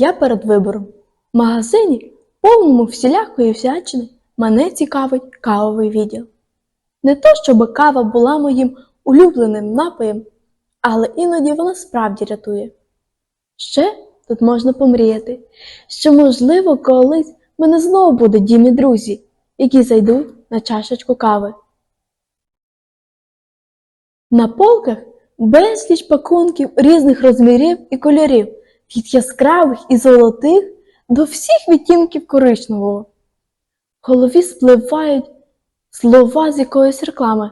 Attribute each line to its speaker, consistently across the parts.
Speaker 1: Я перед вибором. В магазині, повному всілякої всячини, мене цікавить кавовий відділ. Не то, щоб кава була моїм улюбленим напоєм, але іноді вона справді рятує. Ще тут можна помріяти, що, можливо, колись мене знову будуть дімі друзі, які зайдуть на чашечку кави. На полках безліч пакунків різних розмірів і кольорів, від яскравих і золотих до всіх відтінків коричневого. В голові спливають слова з якоїсь реклами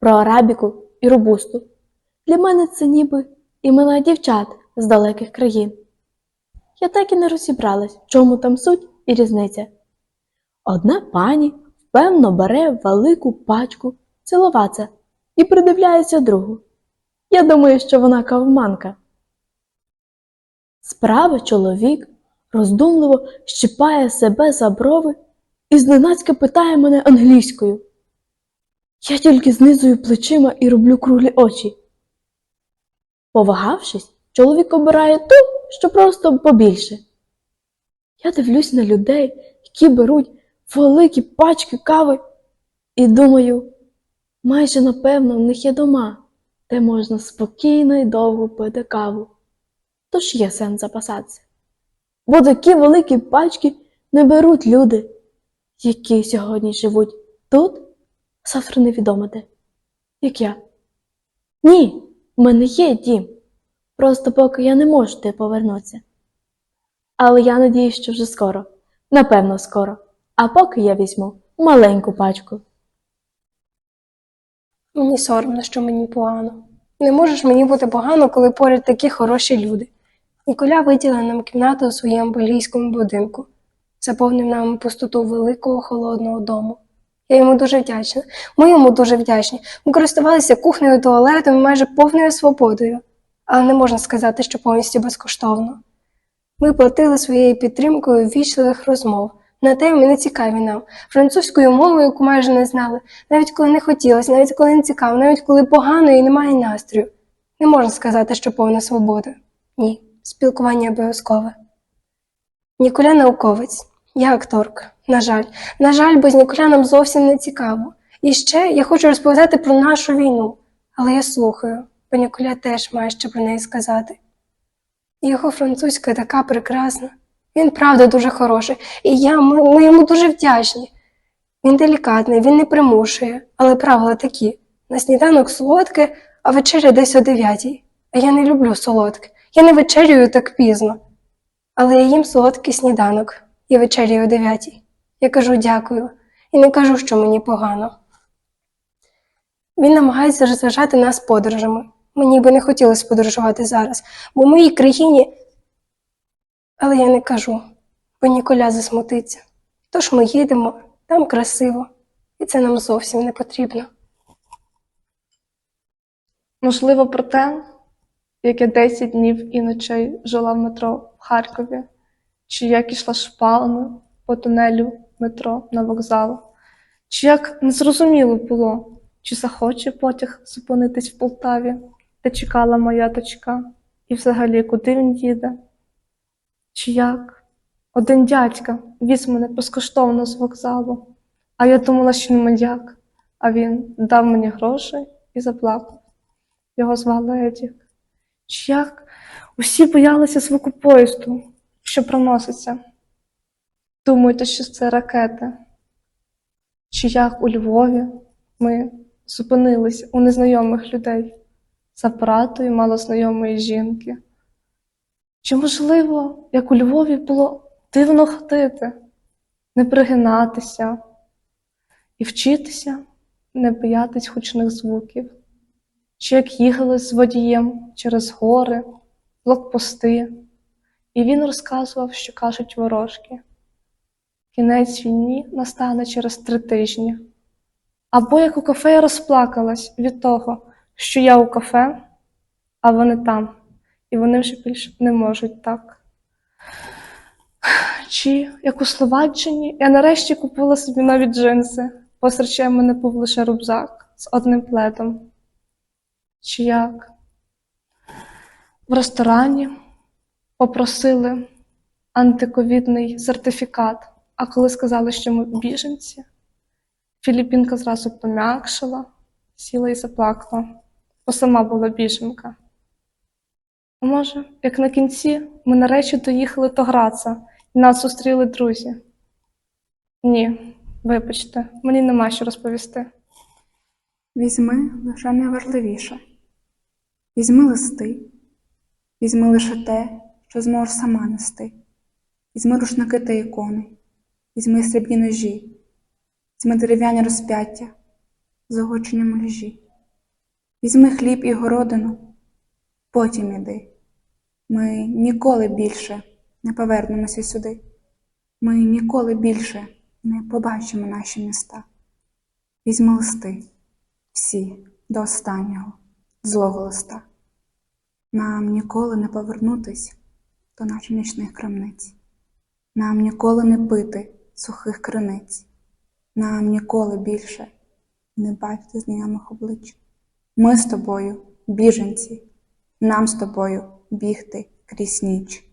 Speaker 1: про арабіку і робусту. Для мене це ніби імена дівчат з далеких країн. Я так і не розібралась, в чому там суть і різниця. Одна пані впевно бере велику пачку цілуватися і придивляється другу. Я думаю, що вона кавманка. Справа чоловік роздумливо щипає себе за брови і зненацька питає мене англійською. Я тільки знизую плечима і роблю круглі очі. Повагавшись, чоловік обирає ту, що просто побільше. Я дивлюсь на людей, які беруть великі пачки кави, і думаю, майже напевно в них є дома, де можна спокійно і довго пити каву. Тож є сенс запасатися. Бо такі великі пачки не беруть люди, які сьогодні живуть тут, завтра невідомо де, як я. Ні, в мене є дім. Просто поки я не можу туди повернутися. Але я надіюсь, що вже скоро, напевно, скоро. А поки я візьму маленьку пачку.
Speaker 2: Мені соромно, що мені погано. Не можеш мені бути погано, коли поряд такі хороші люди. Ніколя виділив нам кімнату у своєму бельгійському будинку, заповнив нам пустоту великого холодного дому. Я йому дуже вдячна. Ми йому дуже вдячні. Ми користувалися кухнею, туалетом і майже повною свободою, але не можна сказати, що повністю безкоштовно. Ми платили своєю підтримкою ввічливих розмов на теми не цікаві нам, французькою мовою, яку майже не знали, навіть коли не хотілося, навіть коли не цікаво, навіть коли погано і немає настрою. Не можна сказати, що повна свобода. Ні, спілкування обов'язкове. Ніколя науковець, я акторка. На жаль, на жаль, бо з Ніколя нам зовсім не цікаво. І ще я хочу розповідати про нашу війну, але я слухаю, бо Ніколя теж має що про неї сказати. Його французька така прекрасна. Він правда дуже хороший, і я, ми, ми йому дуже вдячні. Він делікатний, він не примушує, але правила такі: на сніданок солодке, а вечеря десь о дев'ятій. А я не люблю солодке. Я не вечерюю так пізно. Але я їм солодкий сніданок і вечеряю о дев'ятій. Я кажу дякую і не кажу, що мені погано. Він намагається розважати нас подорожами. Мені би не хотілося подорожувати зараз, бо в моїй країні. Але я не кажу, бо Ніколя засмутиться. Тож ми їдемо, там красиво, і це нам зовсім не потрібно.
Speaker 3: Можливо, про те, як я 10 днів і ночей жила в метро в Харкові, чи як ішла шпалами по тунелю метро на вокзал, чи як незрозуміло було, чи захоче потяг зупинитись в Полтаві, де чекала моя дочка, і взагалі куди він їде, чи як один дядька віз мене безкоштовно з вокзалу, а я думала, що він маньяк, а він дав мені грошей і заплакав. Його звали Едік. Чи як усі боялися звуку поїзду, що проноситься. Думаєте, що це ракети? Чи як у Львові ми зупинились у незнайомих людей з апаратою малознайомої жінки? Чи можливо, як у Львові було дивно ходити, не пригинатися і вчитися не боятись гучних звуків? Чи як їхали з водієм через гори, блокпости, і він розказував, що кажуть ворожки. Кінець війні настане через три тижні. Або як у кафе я розплакалась від того, що я у кафе, а вони там, і вони вже більше не можуть так. Чи як у Словаччині я нарешті купила собі нові джинси, посеред мене був лише рюкзак з одним пледом чи як в ресторані попросили антиковідний сертифікат. А коли сказали, що ми біженці, Філіппінка зразу пом'якшила, сіла і заплакала, бо сама була біженка. А може, як на кінці ми нарешті доїхали до Граца і нас зустріли друзі? Ні, вибачте, мені нема що розповісти.
Speaker 4: Візьми лише найважливіше. Візьми листи, візьми лише те, що зможеш сама нести. Візьми рушники та ікони, візьми срібні ножі, візьми дерев'яні розп'яття з огоченням лежі. Візьми хліб і городину, потім іди. Ми ніколи більше не повернемося сюди. Ми ніколи більше не побачимо наші міста. Візьми листи всі до останнього злого листа. Нам ніколи не повернутись до наших нічних крамниць. Нам ніколи не пити сухих криниць. Нам ніколи більше не бачити знайомих облич. Ми з тобою, біженці, нам з тобою бігти крізь ніч.